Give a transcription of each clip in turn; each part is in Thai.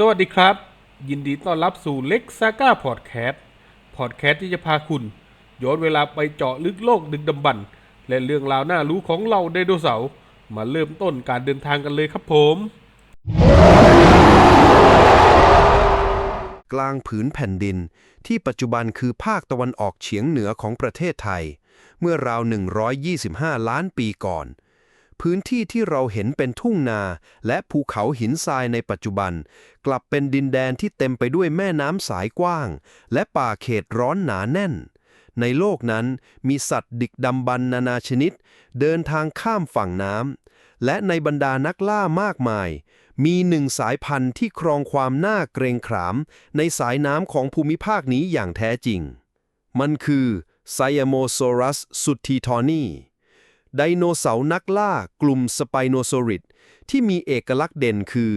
สวัสดีครับ ยินดีต้อนรับสู่เล็กซาก้าพอดแคสต์พอดแคสต์ที่จะพาคุณ ย้อนเวลาไปเจาะลึกโลกดึกดำบรรพ์และเรื่องราวน่ารู้ของเราไดโนเสาร์มาเริ่มต้นการเดินทางกันเลยครับผม กลางผืนแผ่นดิน ที่ปัจจุบันคือภาคตะวันออกเฉียงเหนือของประเทศไทย เมื่อราว 125 ล้านปีก่อน พื้นที่ที่เราเห็นเป็นทุ่งนา และภูเขาหินทรายในปัจจุบัน กลับเป็นดินแดนที่เต็มไปด้วยแม่น้ำสายกว้าง และป่าเขตร้อนหนาแน่น ในโลกนั้นมีสัตว์ดิกดำบรรณนานาชนิด เดินทางข้ามฝั่งน้ำและในบรรดานักล่ามากมาย มีหนึ่งสายพันธุ์ที่ครองความน่าเกรงขาม ในสายน้ำของภูมิภาคนี้อย่างแท้จริง มันคือไซโมโซรัสสุทีทอนี ไดโนเสาร์นักล่ากลุ่มสไปโนซอริดที่มีเอกลักษณ์เด่นคือ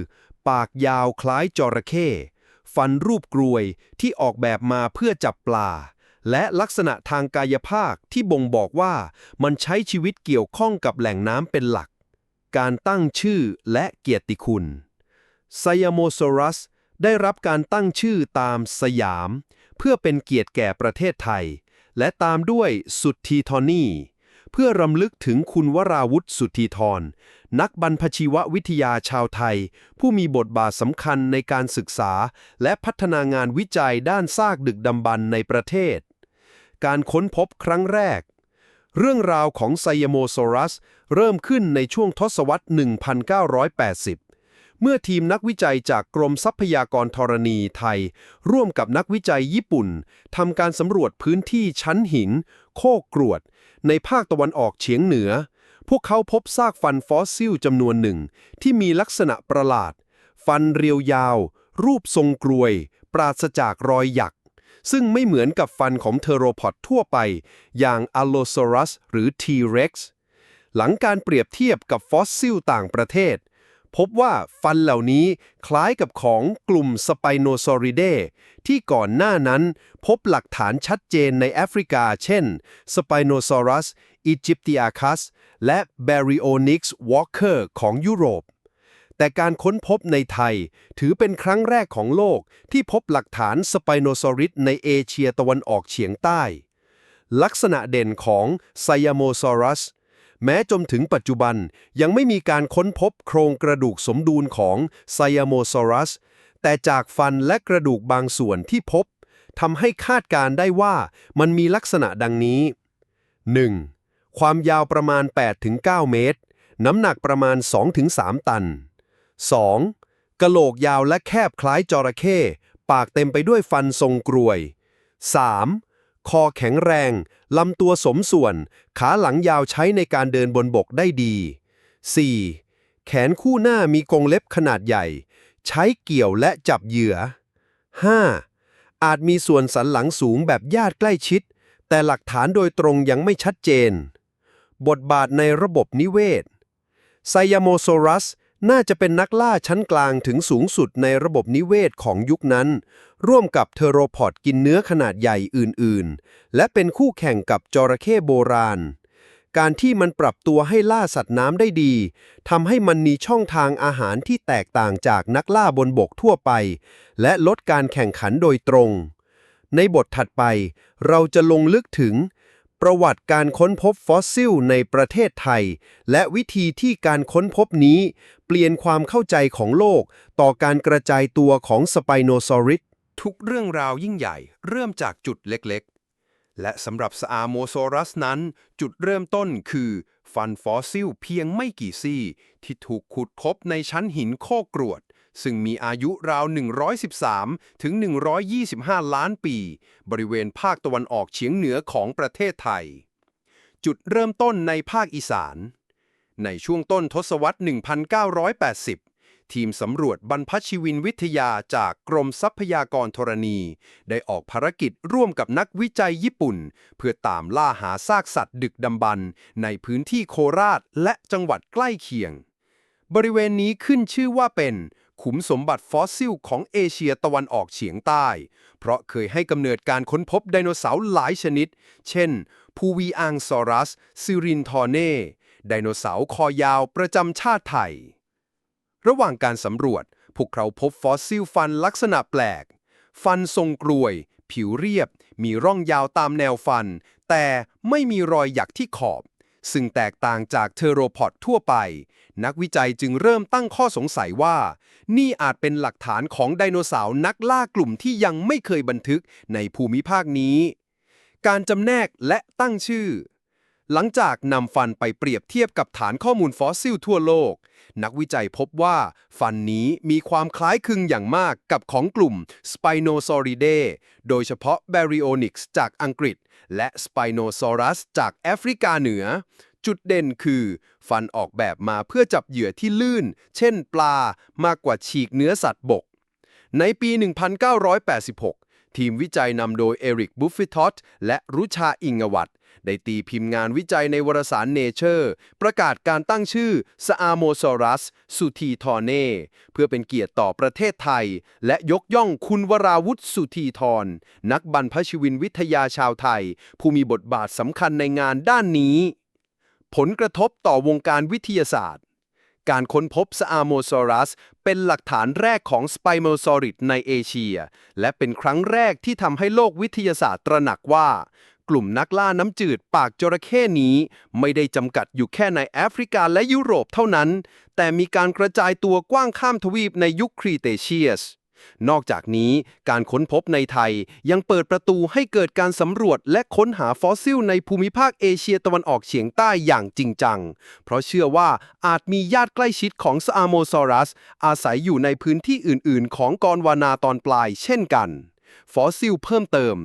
ปากยาวคล้ายจระเข้ฟันรูปกรวยที่ออกแบบมาเพื่อจับปลา และลักษณะทางกายภาคที่บ่งบอกว่ามันใช้ชีวิตเกี่ยวข้องกับแหล่งน้ำเป็นหลัก การตั้งชื่อและเกียรติคุณไซโมโซรัสได้รับการตั้งชื่อตามสยาม เพื่อเป็นเกียรติแก่ประเทศไทย และตามด้วยสุดทีทอนี เพื่อรำลึกถึงคุณวราวุธสุทธีทรนักบรรพชีววิทยาชาวไทย ผู้มีบทบาทสำคัญในการศึกษา และพัฒนางานวิจัยด้านซากดึกดำบรรพ์ในประเทศ การค้นพบครั้งแรก เรื่องราวของไซโมโซรัส เริ่มขึ้นในช่วงทศวรรษ 1980 เมื่อทีมนักวิจัยจากกรมทรัพยากรธรณีไทย ร่วมกับนักวิจัยญี่ปุ่นทำการสำรวจพื้นที่ชั้นหิน โคกกรวด ในภาคตะวันออกเฉียงเหนือ พวกเขาพบซากฟันฟอสซิลจำนวนหนึ่ง ที่มีลักษณะประหลาด ฟันเรียวยาว รูปทรงกรวย ปราศจากรอยหยัก ซึ่งไม่เหมือนกับฟันของเทโรพอดทั่วไป อย่าง Allosaurus หรือ T-Rex หลังการเปรียบเทียบกับฟอสซิลต่างประเทศ พบว่าฟันเหล่านี้คล้ายกับของกลุ่มสไปโนซอริเดที่ก่อนหน้านั้นพบหลักฐานชัดเจนในแอฟริกา เช่น Spinosaurus Egyptiacus และ Baryonyx walker ของยุโรป แต่การค้นพบในไทยถือเป็นครั้งแรกของโลกที่พบหลักฐานสไปโนซอริดในเอเชียตะวันออกเฉียงใต้ ลักษณะเด่นของไซโมซอรัส แม้จนถึงปัจจุบันยังไม่มีการค้นพบโครงกระดูกสมดุลของไซโมซอรัส แต่จากฟันและกระดูกบางส่วนที่พบทำให้คาดการได้ว่ามันมีลักษณะดังนี้ 1. ความยาวประมาณ 8-9 เมตร น้ำหนักประมาณ 2-3 ตัน 2. กะโหลกยาวและแคบคล้ายจระเข้ ปากเต็มไปด้วยฟันทรงกรวย 3. คอแข็งแรง ลำตัวสมส่วน ขาหลังยาวใช้ในการเดินบนบกได้ดี 4. แขนคู่หน้ามีกรงเล็บขนาดใหญ่ ใช้เกี่ยวและจับเหยื่อ 5. อาจมีส่วนสันหลังสูงแบบญาติใกล้ชิด แต่หลักฐานโดยตรงยังไม่ชัดเจน บทบาทในระบบนิเวศไซยโมโซรัส น่าจะเป็นนักล่าชั้นกลางถึงสูงสุดในระบบนิเวศของยุคนั้น ร่วมกับเทโรพอดกินเนื้อขนาดใหญ่อื่นๆ และเป็นคู่แข่งกับจระเข้โบราณ การที่มันปรับตัวให้ล่าสัตว์น้ำได้ดีทำให้มันมีช่องทางอาหารที่แตกต่างจากนักล่าบนบกทั่วไป และลดการแข่งขันโดยตรง ในบทถัดไปเราจะลงลึกถึง ประวัติการค้นพบฟอสซิลในประเทศไทย และวิธีที่การค้นพบนี้ เปลี่ยนความเข้าใจของโลก ต่อการกระจายตัวของสไปโนซอริดทุกเรื่องราวยิ่งใหญ่ เริ่มจากจุดเล็กๆ และสำหรับสอาโมโซรัสนั้น จุดเริ่มต้นคือ ฟันฟอสซิลเพียงไม่กี่ซี่ ที่ถูกขุดพบในชั้นหินโคกรวด ซึ่งมีอายุราว 113 ถึง 125 ล้านปี บริเวณภาคตะวันออกเฉียงเหนือของประเทศไทย จุดเริ่มต้นในภาคอีสาน ในช่วงต้นทศวรรษ 1980 ทีมสำรวจบรรพชีวินวิทยาจากกรมทรัพยากรธรณี ได้ออกภารกิจร่วมกับนักวิจัยญี่ปุ่น เพื่อตามล่าหาซากสัตว์ดึกดำบรรในพื้นที่โคราชและจังหวัดใกล้เคียงบริเวณนี้ขึ้นชื่อว่าเป็น ขุมสมบัติฟอสซิลของเอเชียตะวันออกเฉียงใต้ เพราะเคยให้กำเนิดการค้นพบไดโนเสาร์หลายชนิด เช่น พูวีอังซอรัส ซิรินทอร์เน่ ไดโนเสาร์คอยาวประจำชาติไทย ระหว่างการสำรวจ พวกเขาพบฟอสซิลฟันลักษณะแปลก ฟันทรงกรวย ผิวเรียบ มีร่องยาวตามแนวฟัน แต่ไม่มีรอยหยักที่ขอบ ซึ่งแตกต่างจากเทโรพอดทั่วไป นักวิจัยจึงเริ่มตั้งข้อสงสัยว่า นี่อาจเป็นหลักฐานของไดโนเสาร์นักล่ากลุ่มที่ยังไม่เคยบันทึกในภูมิภาคนี้ การจำแนกและตั้งชื่อ หลังจากนำฟันไปเปรียบเทียบกับฐานข้อมูลฟอสซิลทั่วโลก นักวิจัยพบว่าฟันนี้มีความคล้ายคลึงอย่างมากกับของกลุ่ม Spinosauridae โดยเฉพาะ Baryonyx จากอังกฤษ และ Spinosaurus จากแอฟริกาเหนือ จุดเด่นคือ ฟันออกแบบมาเพื่อจับเหยื่อที่ลื่น เช่นปลามากกว่าฉีกเนื้อสัตว์บก ในปี 1986 ทีมวิจัยนำโดยเอริกบุฟฟิทอตและรุชาอิงวัตได้ตีพิมพ์งานวิจัยในวารสาร Nature ประกาศการตั้งชื่อ s a m o s a u r u s สุธีทอเน่เพื่อเป็นเกียรติต่อประเทศไทย และยกย่องคุณวราวุฒิสุธีทรนักบรรพชีวินวิทยาชาวไทย ผู้มีบทบาทสำคัญในงานด้านนี้ ผลกระทบต่อวงการวิทยาศาสตร์ การค้นพบซาโมซอรัส เป็นหลักฐานแรกของสไปโมซอริดในเอเชีย และเป็นครั้งแรกที่ทำให้โลกวิทยาศาสตร์ตระหนักว่า กลุ่มนักล่าน้ำจืดปากจระเข้นี้ ไม่ได้จำกัดอยู่แค่ในแอฟริกาและยุโรปเท่านั้น แต่มีการกระจายตัวกว้างข้ามทวีปในยุคครีเตเชียส นอกจากนี้การค้นพบในไทยยังเปิดประตูให้เกิดการสำรวจและค้นหาฟอสซิลในภูมิภาคเอเชียตะวันออกเฉียงใต้อย่างจริงจัง เพราะเชื่อว่าอาจมีญาติใกล้ชิดของซาโมซอรัส อาศัยอยู่ในพื้นที่อื่น ๆ ของกอนวานาตอนปลายเช่นกัน ฟอสซิลเพิ่มเติม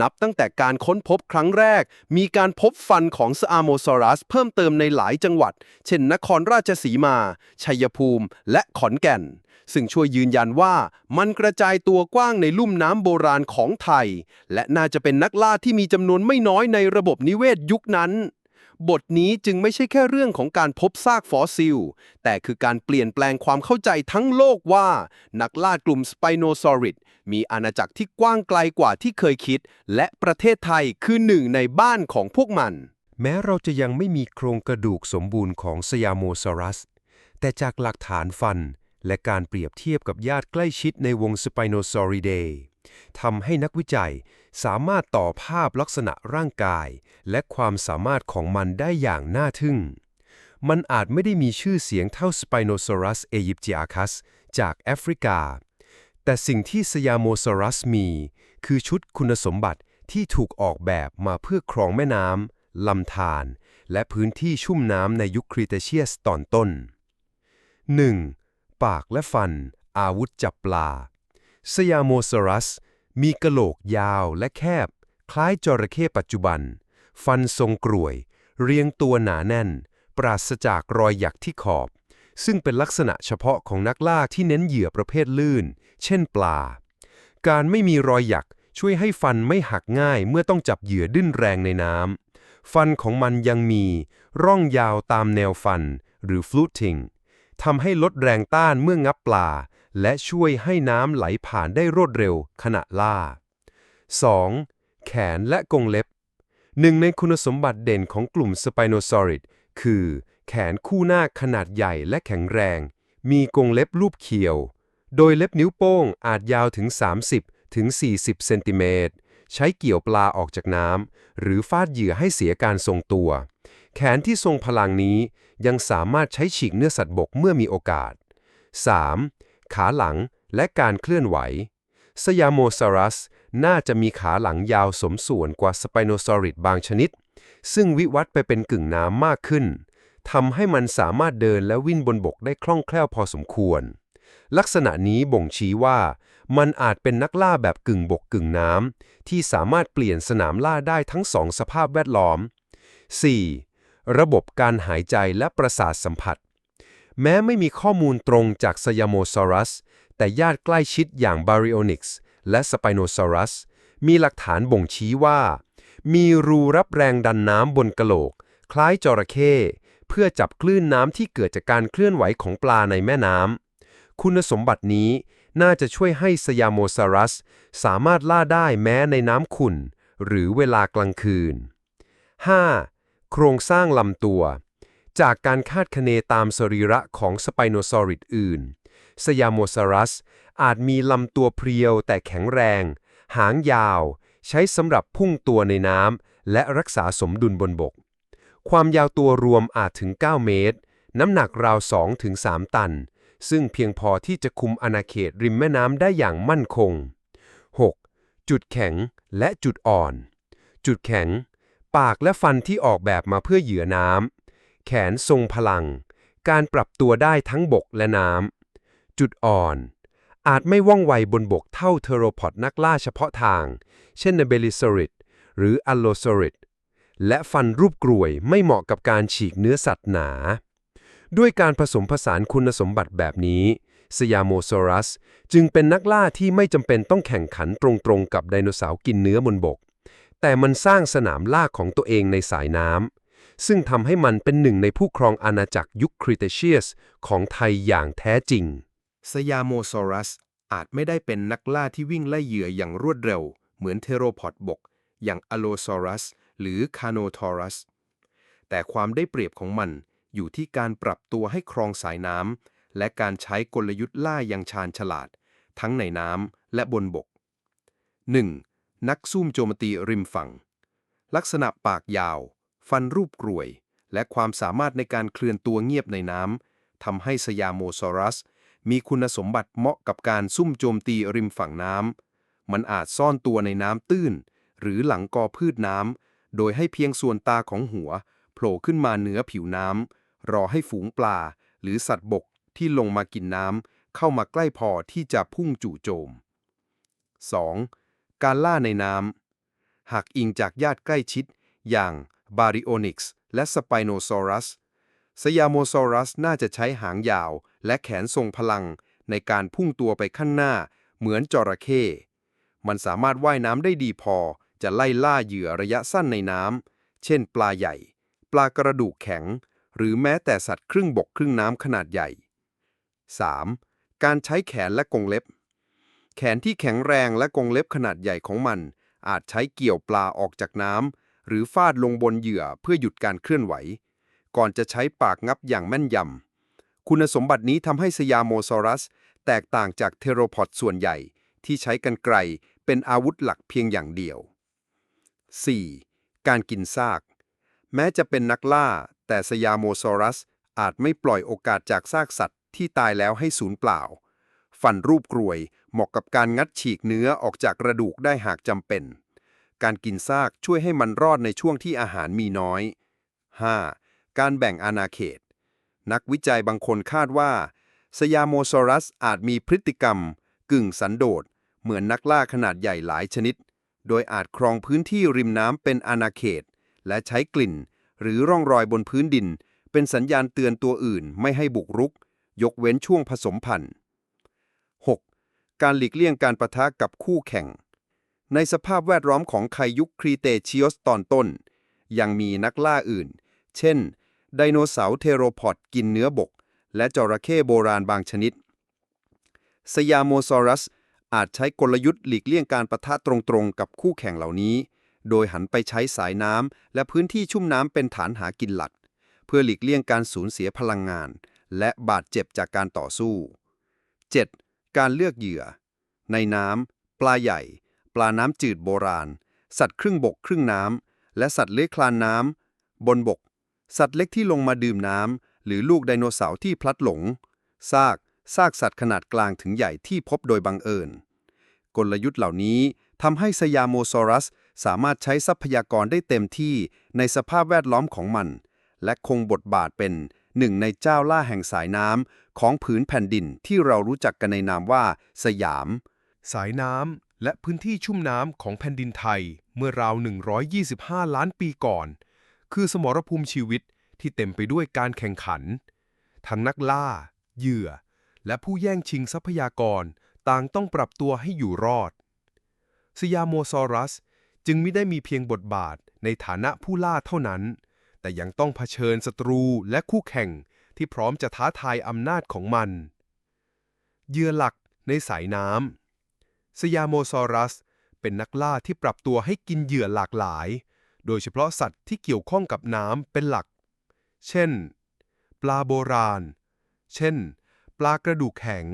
นับตั้งแต่การค้นพบครั้งแรก มีการพบฟันของซาโมซอรัสเพิ่มเติมในหลายจังหวัด เช่นนครราชสีมา ชัยภูมิ และขอนแก่น ซึ่งช่วยยืนยันว่ามันกระจายตัวกว้างในลุ่มน้ำโบราณของไทย และน่าจะเป็นนักล่าที่มีจำนวนไม่น้อยในระบบนิเวศยุคนั้น บทนี้จึงไม่ใช่แค่เรื่องของการพบซากฟอสซิล แต่คือการเปลี่ยนแปลงความเข้าใจทั้งโลกว่า นักล่ากลุ่มสไปโนซอริดมีอาณาจักรที่กว้างไกลกว่าที่เคยคิด และประเทศไทยคือหนึ่งในบ้านของพวกมันแม้เราจะยังไม่มีโครงกระดูกสมบูรณ์ของสยามโมซอรัส แต่จากหลักฐานฟัน และการเปรียบเทียบกับญาติใกล้ชิดในวงสไปโนซอริเดทำให้นักวิจัยสามารถต่อภาพลักษณะร่างกาย และความสามารถของมันได้อย่างน่าทึ่ง มันอาจไม่ได้มีชื่อเสียงเท่า Spinosaurus aegyptiacus จากแอฟริกา แต่สิ่งที่สยามโมซอรัสมี คือชุดคุณสมบัติที่ถูกออกแบบมาเพื่อครองแม่น้ำลำธารและพื้นที่ชุ่มน้ำในยุคครีเตเชียสตอนต้น 1. ปากและฟัน อาวุธจับปลา สยามโมซอรัส มีกะโหลกยาวและแคบ คล้ายจระเข้ปัจจุบัน ฟันทรงกรวย เรียงตัวหนาแน่น ปราศจากรอยหยักที่ขอบ ซึ่งเป็นลักษณะเฉพาะของนักล่าที่เน้นเหยื่อประเภทลื่น เช่นปลา การไม่มีรอยหยักช่วยให้ฟันไม่หักง่ายเมื่อต้องจับเหยื่อดิ้นแรงในน้ำฟันของมันยังมี ร่องยาวตามแนวฟัน หรือ fluting ทำให้ลดแรงต้านเมื่องับปลา และช่วยให้น้ำไหลผ่านได้รวดเร็วขณะล่า 2. แขนและกรงเล็บ หนึ่งในคุณสมบัติเด่นของกลุ่มสไปโนซอริดคือ แขนคู่หน้าขนาดใหญ่และแข็งแรง มีกรงเล็บรูปเขียว โดยเล็บนิ้วโป้งอาจยาวถึง 30 ถึง 40 เซนติเมตร ใช้เกี่ยวปลาออกจากน้ำ หรือฟาดเหยื่อให้เสียการทรงตัว แขนที่ทรงพลังนี้ ยังสามารถใช้ฉีกเนื้อสัตว์บกเมื่อมีโอกาส 3. ขาหลังและการเคลื่อนไหว สยามโมซารัสน่าจะมีขาหลังยาวสมส่วนกว่าสไปโนซอริดบางชนิด ซึ่งวิวัฒน์ไปเป็นกึ่งน้ำมากขึ้นทำให้มันสามารถเดินและวิ่งบนบกได้คล่องแคล่วพอสมควร ลักษณะนี้บ่งชี้ว่ามันอาจเป็นนักล่าแบบกึ่งบกกึ่งน้ำที่สามารถเปลี่ยนสนามล่าได้ทั้งสองสภาพแวดล้อม 4. ระบบการหายใจและประสาทสัมผัส แม้ไม่มีข้อมูลตรงจากสยามโมซอรัส แต่ญาติใกล้ชิดอย่าง Baryonyx และ Spinosaurus มีหลักฐานบ่งชี้ว่า มีรูรับแรงดันน้ำบนกะโหลก คล้ายจระเข้เพื่อจับคลื่นน้ำที่เกิดจากการเคลื่อนไหวของปลาในแม่น้ำ คุณสมบัตินี้น่าจะช่วยให้สยามโมซารัส สามารถล่าได้แม้ในน้ำขุ่น หรือเวลากลางคืน 5. โครงสร้างลำตัว จากการคาดคะเนตามสรีระของสไปโนซอริดอื่น สยามโมซารัส อาจมีลำตัวเพรียวแต่แข็งแรง หางยาว ใช้สำหรับพุ่งตัวในน้ำและรักษาสมดุลบนบก ความยาวตัวรวมอาจถึง 9 เมตร น้ำหนักราว 2-3 ตัน ซึ่งเพียงพอที่จะคุมอาณาเขตริมแม่น้ำได้อย่างมั่นคง 6. จุดแข็งและจุดอ่อน จุดแข็ง ปากและฟันที่ออกแบบมาเพื่อเหยื่อน้ำ แขนทรงพลัง การปรับตัวได้ทั้งบกและน้ำ จุดอ่อน อาจไม่ว่องไวบนบกเท่าเทโรพอดนักล่าเฉพาะทาง เช่นเบลิซอริดหรืออัลโลซอริดและฟันรูปกรวยไม่เหมาะกับการฉีกเนื้อสัตว์หนา ด้วยการผสมผสานคุณสมบัติแบบนี้สยามโมซอรัส จึงเป็นนักล่าที่ไม่จำเป็นต้องแข่งขันตรงๆ กับไดโนเสาร์กินเนื้อบนบก แต่มันสร้างสนามล่าของตัวเองในสายน้ำซึ่งทำให้มันเป็นหนึ่งในผู้ครองอาณาจักรยุคคริเทเชียสของไทยอย่างแท้จริง สยามโมซอรัสอาจไม่ได้เป็นนักล่าที่วิ่งไล่เหยื่ออย่างรวดเร็ว เหมือนเทโรพอดบก อย่างอโลซอรัส หรือคาโนทอรัส แต่ความได้เปรียบของมันอยู่ที่การปรับตัวให้ครองสายน้ำและการใช้กลยุทธ์ล่าอย่างชาญฉลาด ทั้งในน้ำและบนบก 1. นักซุ่มโจมตีริมฝั่ง ลักษณะปากยาว ฟันรูปกรวย และความสามารถในการเคลื่อนตัวเงียบในน้ำทำให้สยามโมซอรัส มีคุณสมบัติเหมาะกับการซุ่มโจมตีริมฝั่งน้ำ มันอาจซ่อนตัวในน้ำตื้น หรือหลังกอพืชน้ำ โดยให้เพียงส่วนตาของหัวโผล่ขึ้นมาเหนือผิวน้ำ รอให้ฝูงปลา หรือสัตว์บกที่ลงมากินน้ำเข้ามาใกล้พอที่จะพุ่งจู่โจม 2. การล่าในน้ำ หากอิงจากญาติใกล้ชิด อย่างบาริโอนิกส์และสไปโนซอรัส สยามโมซอรัสน่าจะใช้หางยาวและแขนทรงพลังในการพุ่งตัวไปข้างหน้า เหมือนจระเข้ มันสามารถว่ายน้ำได้ดีพอ จะไล่ล่าเหยื่อระยะสั้นในน้ำ เช่น ปลาใหญ่ ปลากระดูกแข็ง หรือแม้แต่สัตว์ครึ่งบกครึ่งน้ำขนาดใหญ่ 3. การใช้แขนและกรงเล็บ แขนที่แข็งแรงและกรงเล็บขนาดใหญ่ของมัน อาจใช้เกี่ยวปลาออกจากน้ำหรือฟาดลงบนเหยื่อเพื่อหยุดการเคลื่อนไหว ก่อนจะใช้ปากงับอย่างแม่นยำ คุณสมบัตินี้ทำให้สยามโมซอรัส แตกต่างจากเทโรพอดส่วนใหญ่ ที่ใช้กันไกลเป็นอาวุธหลักเพียงอย่างเดียว 4. การกินซาก แม้จะเป็นนักล่า แต่สยามโมซอรัส อาจไม่ปล่อยโอกาสจากซากสัตว์ที่ตายแล้วให้สูญเปล่า ฟันรูปกรวย เหมาะกับการงัดฉีกเนื้อออกจากกระดูกได้หากจำเป็น การกินซากช่วยให้มันรอดในช่วงที่อาหารมีน้อย 5. การแบ่งอาณาเขต นักวิจัยบางคนคาดว่า สยามโมซอรัสอาจมีพฤติกรรม กึ่งสันโดษ เหมือนนักล่าขนาดใหญ่หลายชนิด โดยอาจครองพื้นที่ริมน้ำเป็นอาณาเขต และใช้กลิ่น หรือร่องรอยบนพื้นดิน เป็นสัญญาณเตือนตัวอื่นไม่ให้บุกรุก ยกเว้นช่วงผสมพันธุ์ การหลีกเลี่ยงการประทะกับคู่แข่ง ในสภาพแวดล้อมของไคยุคครีเตเชียสตอนต้น ยังมีนักล่าอื่น เช่น ไดโนเสาร์เทโรพอดกินเนื้อบก และจระเข้โบราณบางชนิด สยามโมซอรัสอาจใช้กลยุทธ์หลีกเลี่ยงการประทะตรงๆ กับคู่แข่งเหล่านี้ โดยหันไปใช้สายน้ำและพื้นที่ชุ่มน้ำเป็นฐานหากินหลัก เพื่อหลีกเลี่ยงการสูญเสียพลังงาน และบาดเจ็บจากการต่อสู้ 7. การเลือกเหยื่อ ในน้ำ ปลาใหญ่ ปลาน้ำจืดโบราณ สัตว์ครึ่งบกครึ่งน้ำ และสัตว์เลื้อยคลานน้ำ บนบก สัตว์เล็กที่ลงมาดื่มน้ำ หรือลูกไดโนเสาร์ที่พลัดหลง ซาก ซากสัตว์ขนาดกลางถึงใหญ่ที่พบโดยบังเอิญ กลยุทธ์เหล่านี้ทำให้สยามโมซอรัสสามารถใช้ทรัพยากรได้เต็มที่ในสภาพแวดล้อมของมัน และคงบทบาทเป็นหนึ่งในเจ้าล่าแห่งสายน้ำ ของผืนแผ่นดินที่เรารู้จักกันในนามว่า สยาม สายน้ำและพื้นที่ชุ่มน้ำของแผ่นดินไทยเมื่อราว 125 ล้านปีก่อน คือสมรภูมิชีวิตที่เต็มไปด้วยการแข่งขัน ทั้งนักล่า เหยื่อ และผู้แย่งชิงทรัพยากรต่างต้องปรับตัวให้อยู่รอด สยามโมซอรัสจึงไม่ได้มีเพียงบทบาทในฐานะผู้ล่าเท่านั้น แต่ยังต้องเผชิญศัตรูและคู่แข่ง ที่พร้อมจะท้าทายอำนาจของมันเหยื่อหลักในสายน้ำสยามโมซอรัส เป็นนักล่าที่ปรับตัวให้กินเหยื่อหลากหลาย โดยเฉพาะสัตว์ที่เกี่ยวข้องกับน้ำเป็นหลัก เช่น ปลาโบราณ เช่น ปลากระดูกแข็ง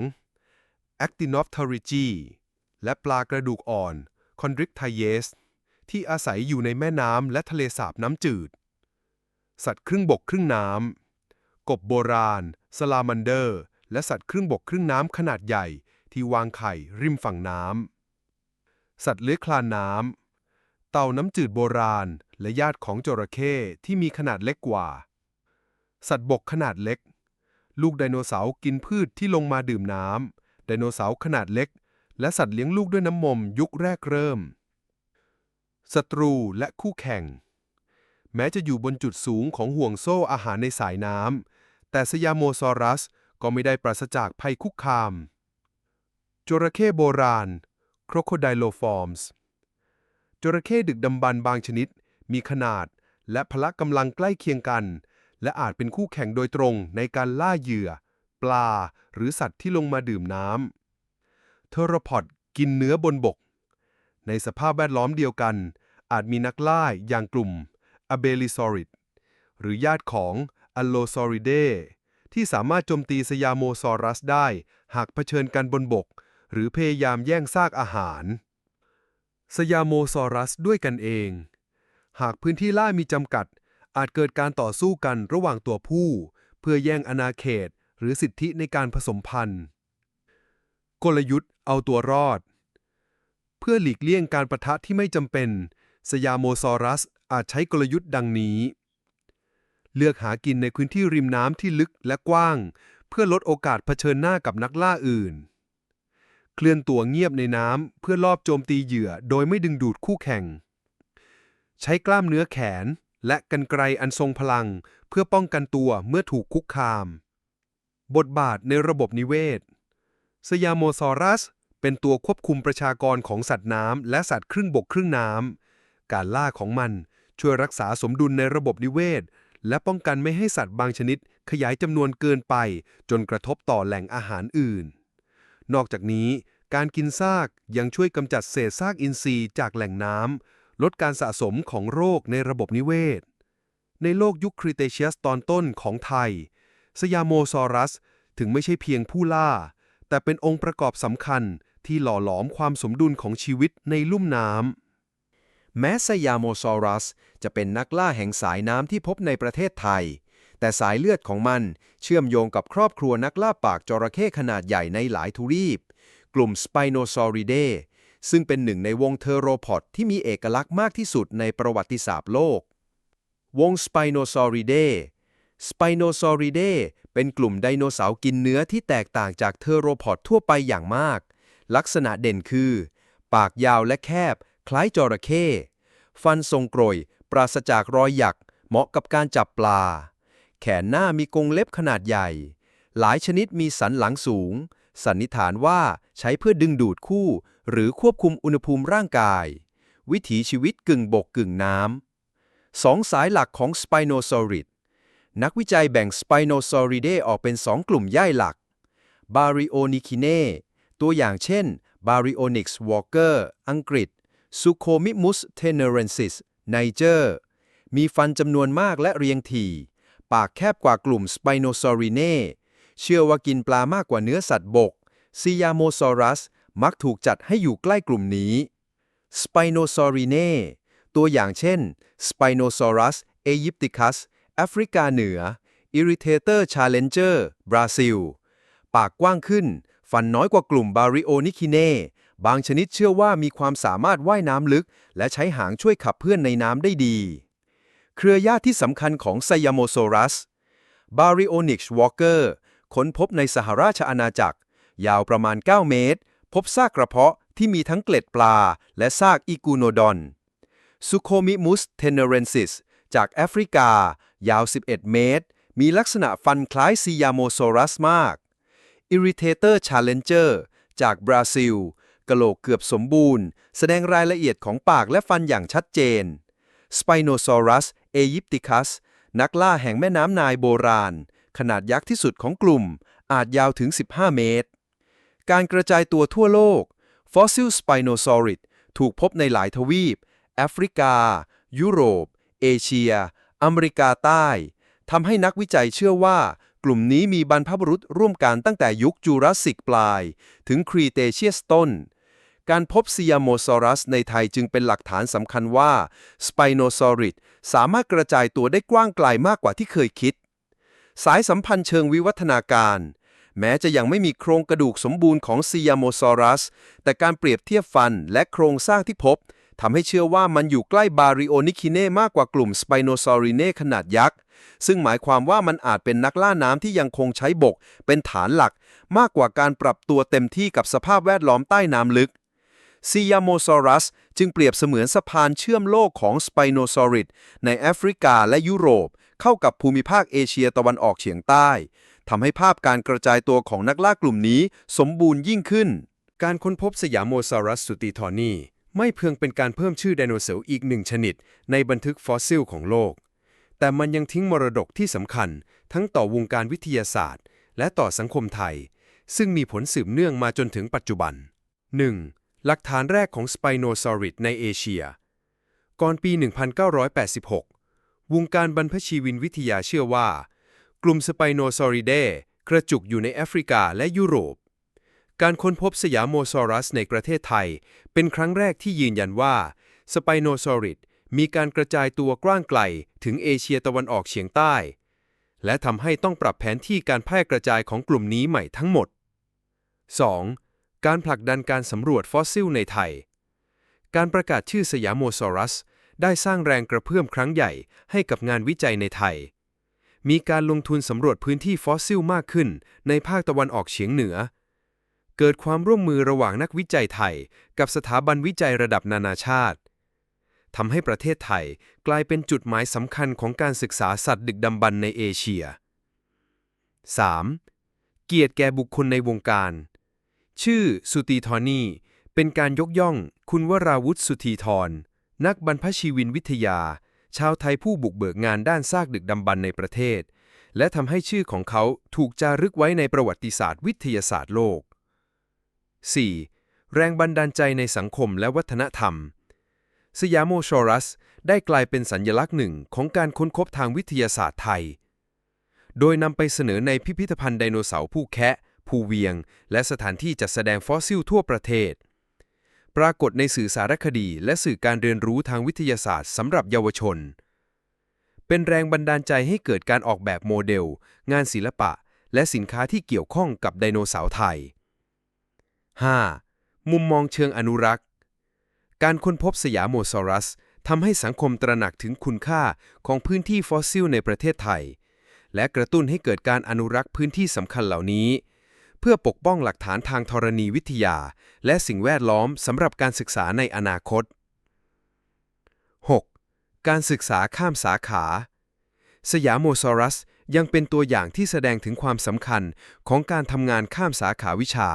Actinopterygii และปลากระดูกอ่อน Chondrichthyes ที่อาศัยอยู่ในแม่น้ำและทะเลสาบน้ำจืด สัตว์ครึ่งบกครึ่งน้ำ กบโบราณ สลามันเดอร์ และสัตว์ครึ่งบกครึ่งน้ำขนาดใหญ่ที่วางไข่ริมฝั่งน้ำ สัตว์เลื้อยคลานน้ำ เต่าน้ำจืดโบราณ และญาติของจระเข้ที่มีขนาดเล็กกว่า สัตว์บกขนาดเล็ก ลูกไดโนเสาร์กินพืชที่ลงมาดื่มน้ำ ไดโนเสาร์ขนาดเล็ก และสัตว์เลี้ยงลูกด้วยน้ำมมยุคแรกเริ่ม ศัตรูและคู่แข่ง แม้จะอยู่บนจุดสูงของห่วงโซ่อาหารในสายน้ำ แต่สยามโมซอรัสก็ไม่ได้ปราศจากภัยคุกคาม จระเข้โบราณ Crocodilophoms จระเข้ดึกดำบรรพ์บางชนิด มีขนาดและพละกำลังใกล้เคียงกัน และอาจเป็นคู่แข่งโดยตรงในการล่าเหยื่อ ปลา หรือสัตว์ที่ลงมาดื่มน้ำเทอรพอดกินเนื้อบนบก ในสภาพแวดล้อมเดียวกัน อาจมีนักล่าอย่างกลุ่ม a b e l i s a u r i d หรือญาติของ Allosauridae ที่สามารถโจมตีสยามโมซอรัสได้ หากเผชิญกันบนบก หรือพยายามแย่งซากอาหาร สยามโมซอรัสด้วยกันเอง หากพื้นที่ล่ามีจำกัด อาจเกิดการต่อสู้กันระหว่างตัวผู้ เพื่อแย่งอาณาเขต หรือสิทธิในการผสมพันธุ์ กลยุทธ์เอาตัวรอด เพื่อหลีกเลี่ยงการประทะที่ไม่จำเป็น สยามโมซอรัสอาจใช้กลยุทธ์ดังนี้ เลือกหากินในพื้นที่ริมน้ำที่ลึกและกว้าง เพื่อลดโอกาสเผชิญหน้ากับนักล่าอื่น เคลื่อนตัวเงียบในน้ำเพื่อลอบโจมตีเหยื่อโดยไม่ดึงดูดคู่แข่ง ใช้กล้ามเนื้อแขนและกันไกรอันทรงพลัง เพื่อป้องกันตัวเมื่อถูกคุกคาม บทบาทในระบบนิเวศ สยามโมซอรัส เป็นตัวควบคุมประชากรของสัตว์น้ำและสัตว์ครึ่งบกครึ่งน้ำการล่าของมันช่วยรักษาสมดุลในระบบนิเวศ และป้องกันไม่ให้สัตว์บางชนิดขยายจำนวนเกินไป จนกระทบต่อแหล่งอาหารอื่น นอกจากนี้ การกินซากยังช่วยกำจัดเศษซากอินทรีย์จากแหล่งน้ำลดการสะสมของโรคในระบบนิเวศ ในโลกยุคคริเตเชียสตอนต้นของไทย สยามโมซอรัสถึงไม่ใช่เพียงผู้ล่า แต่เป็นองค์ประกอบสำคัญที่หล่อหลอมความสมดุลของชีวิตในลุ่มน้ำ แม้สยามโมซอรัส จะเป็นนักล่าแห่งสายน้ำที่พบในประเทศไทย แต่สายเลือดของมันเชื่อมโยงกับครอบครัวนักล่าปากจระเข้ขนาดใหญ่ในหลายทวีป กลุ่ม Spinosauridae ซึ่งเป็นหนึ่งในวงเทโรพอดที่มีเอกลักษณ์มากที่สุดในประวัติศาสตร์โลก วง Spinosauridae Spinosauridae เป็นกลุ่มไดโนเสาร์กินเนื้อที่แตกต่างจากเทโรพอดทั่วไปอย่างมาก ลักษณะเด่นคือ ปากยาวและแคบ คล้ายจระเข้ฟันทรงกรอยปราศจากรอยหยัก เหมาะกับการจับปลา แขนหน้ามีกรงเล็บขนาดใหญ่ หลายชนิดมีสันหลังสูง สันนิษฐานว่าใช้เพื่อดึงดูดคู่ หรือควบคุมอุณหภูมิร่างกาย วิถีชีวิตกึ่งบกกึ่งน้ำสองสายหลักของ Spinosaurid นักวิจัยแบ่ง Spinosauridae ออกเป็นสองกลุ่มย่อยหลัก Baryonychinae ตัวอย่างเช่น Baryonyx walker อังกฤษ Suchomimus tenerensis ไนเจอร์มีฟันจำนวนมากและเรียงถี่ ปากแคบกว่ากลุ่ม s p i n o s a u r i n e เชื่อว่ากินปลามากกว่าเนื้อสัตว์บก Siamosaurus มักถูกจัดให้อยู่ใกล้กลุ่มนี้ s p i n o s a u r i n e ตัวอย่างเช่น Spinosaurus aegypticus แอฟริกาเหนือ Irritator challenger บราซิล ปากกว้างขึ้น ฟันน้อยกว่ากลุ่ม Baryonychinae บางชนิดเชื่อว่ามีความสามารถว่ายน้ำลึก และใช้หางช่วยขับเพื่อนในน้ำได้ดี เครือญาติที่สำคัญของ Siamosaurus Baryonyx walker ค้นพบในสหราชอาณาจักร ยาวประมาณ 9 เมตร พบซากกระเพาะที่มีทั้งเกล็ดปลา และซากอีกูโนดอน Suchomimus tenerensis จากแอฟริกา ยาว 11 เมตร มีลักษณะฟันคล้ายซียาโมโซรัสมาก Irritator challenger จากบราซิล กะโหลกเกือบสมบูรณ์ แสดงรายละเอียดของปากและฟันอย่างชัดเจน Spinosaurus aegypticus นักล่าแห่งแม่น้ำนายโบราณ ขนาดยักษ์ที่สุดของกลุ่ม อาจยาวถึง 15 เมตร การกระจายตัวทั่วโลกฟอสซิล Spinosaurid ถูกพบในหลายทวีป แอฟริกา ยุโรป เอเชีย อเมริกาใต้ทำให้นักวิจัยเชื่อว่า กลุ่มนี้มีบรรพบุรุษร่วมกันตั้งแต่ยุคจูราสสิกปลาย ถึงครีเตเชียสต้น การพบซียโมซอรัสในไทยจึงเป็นหลักฐานสำคัญว่าสไปโนซอริดสามารถกระจายตัวได้กว้างไกลมากกว่าที่เคยคิด สายสัมพันธ์เชิงวิวัฒนาการ แม้จะยังไม่มีโครงกระดูกสมบูรณ์ของซียโมซอรัส แต่การเปรียบเทียบฟันและโครงสร้างที่พบทำให้เชื่อว่ามันอยู่ใกล้บาริโอนิคิเน่มากกว่ากลุ่มสไปโนซอริเน่ขนาดยักษ์ ซึ่งหมายความว่ามันอาจเป็นนักล่าน้ำที่ยังคงใช้บก เป็นฐานหลัก มากกว่าการปรับตัวเต็มที่กับสภาพแวดล้อมใต้น้ำลึก ซียาโมซอรัสจึงเปรียบเสมือนสะพานเชื่อมโลกของสไปโนซอริดในแอฟริกาและยุโรป เข้ากับภูมิภาคเอเชียตะวันออกเฉียงใต้ทำให้ภาพการกระจายตัวของนักล่ากลุ่มนี้สมบูรณ์ยิ่งขึ้น การค้นพบสยามโมซารัสสุติทอนีไม่เพียงเป็นการเพิ่มชื่อไดโนเสาร์อีกหนึ่งชนิด ในบันทึกฟอสซิลของโลก แต่มันยังทิ้งมรดกที่สำคัญ ทั้งต่อวงการวิทยาศาสตร์ และต่อสังคมไทย ซึ่งมีผลสืบเนื่องมาจนถึงปัจจุบัน 1. หลักฐานแรกของสไปโนซอริดในเอเชีย ก่อนปี 1986 วงการบรรพชีวินวิทยาเชื่อว่า กลุ่มสไปโนซอริเดกระจุกอยู่ในแอฟริกาและยุโรป การค้นพบสยามโมซอรัสในประเทศไทย เป็นครั้งแรกที่ยืนยันว่าสไปโนซอริดมีการกระจายตัวกว้างไกลถึงเอเชียตะวันออกเฉียงใต้ และทำให้ต้องปรับแผนที่การแพร่กระจายของกลุ่มนี้ใหม่ทั้งหมด 2. การผลักดันการสำรวจฟอสซิลในไทย การประกาศชื่อสยามโมซอรัส ได้สร้างแรงกระเพื่อมครั้งใหญ่ให้กับงานวิจัยในไทย มีการลงทุนสำรวจพื้นที่ฟอสซิลมากขึ้นในภาคตะวันออกเฉียงเหนือ เกิดความร่วมมือระหว่างนักวิจัยไทย กับสถาบันวิจัยระดับนานาชาติทำให้ประเทศไทยกลายเป็นจุดหมายสำคัญของการศึกษาสัตว์ดึกดำบรรในเอเชีย 3. เกียรติแก่บุคคลในวงการ ชื่อสุตีทอนีเป็นการยกย่องคุณวราวุฒิสุธีธร นักบรรพชีวินวิทยา ชาวไทยผู้บุกเบิกงานด้านซากดึกดำบรรในประเทศ และทำให้ชื่อของเขาถูกจารึกไว้ในประวัติศาสตร์วิทยาศาสตร์โลก 4. แรงบันดาลใจในสังคมและวัฒนธรรม สยามโมชอรัส ได้กลายเป็นสัญญลักษณ์หนึ่งของการค้นพบทางวิทยาศาสตร์ไทย โดยนำไปเสนอในพิพิธภัณฑ์ไดโนเสาร์ผู้แคะ ภูเวียง และสถานที่จัดแสดงฟอสซิลทั่วประเทศ ปรากฏในสื่อสารคดี และสื่อการเรียนรู้ทางวิทยาศาสตร์สำหรับเยาวชน เป็นแรงบันดาลใจให้เกิดการออกแบบโมเดล งานศิลปะ และสินค้าที่เกี่ยวข้องกับไดโนเสาร์ไทย 5. มุมมองเชิงอนุรักษ์ การค้นพบสยามโมซอรัสทำให้สังคมตระหนักถึงคุณค่าของพื้นที่ฟอสซิลในประเทศไทย และกระตุ้นให้เกิดการอนุรักษ์พื้นที่สำคัญเหล่านี้ พื่อปกป้องหลักฐานทางธรณีวิทยา และสิ่งแวดล้อมสำหรับการศึกษาในอนาคต 6. การศึกษาข้ามสาขา สยามโมซอรัสยังเป็นตัวอย่างที่แสดงถึงความสำคัญของการทำงานข้ามสาขาวิชา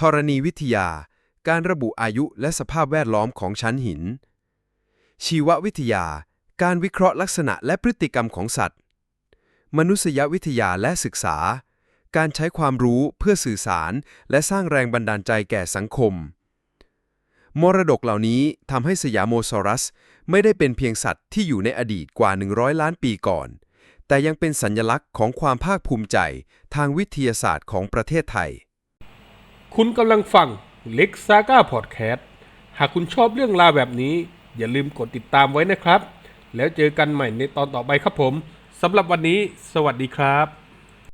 ธรณีวิทยา การระบุอายุและสภาพแวดล้อมของชั้นหิน ชีววิทยา การวิเคราะห์ลักษณะและพฤติกรรมของสัตว์ มนุษยวิทยาและศึกษา การใช้ความรู้เพื่อสื่อสาร และสร้างแรงบันดาลใจแก่สังคม มรดกเหล่านี้ทำให้สยามโมซอรัส ไม่ได้เป็นเพียงสัตว์ที่อยู่ในอดีตกว่า 100 ล้านปีก่อน แต่ยังเป็นสัญญลักษณ์ของความภาคภูมิใจ ทางวิทยาศาสตร์ของประเทศไทย คุณกำลังฟังเล็กซาก้าพอดแคสต์หากคุณชอบเรื่องราวแบบนี้ อย่าลืมกดติดตามไว้นะครับ แล้วเจอกันใหม่ในตอนต่อไปครับผมสำหรับวันนี้ สวัสดีครับ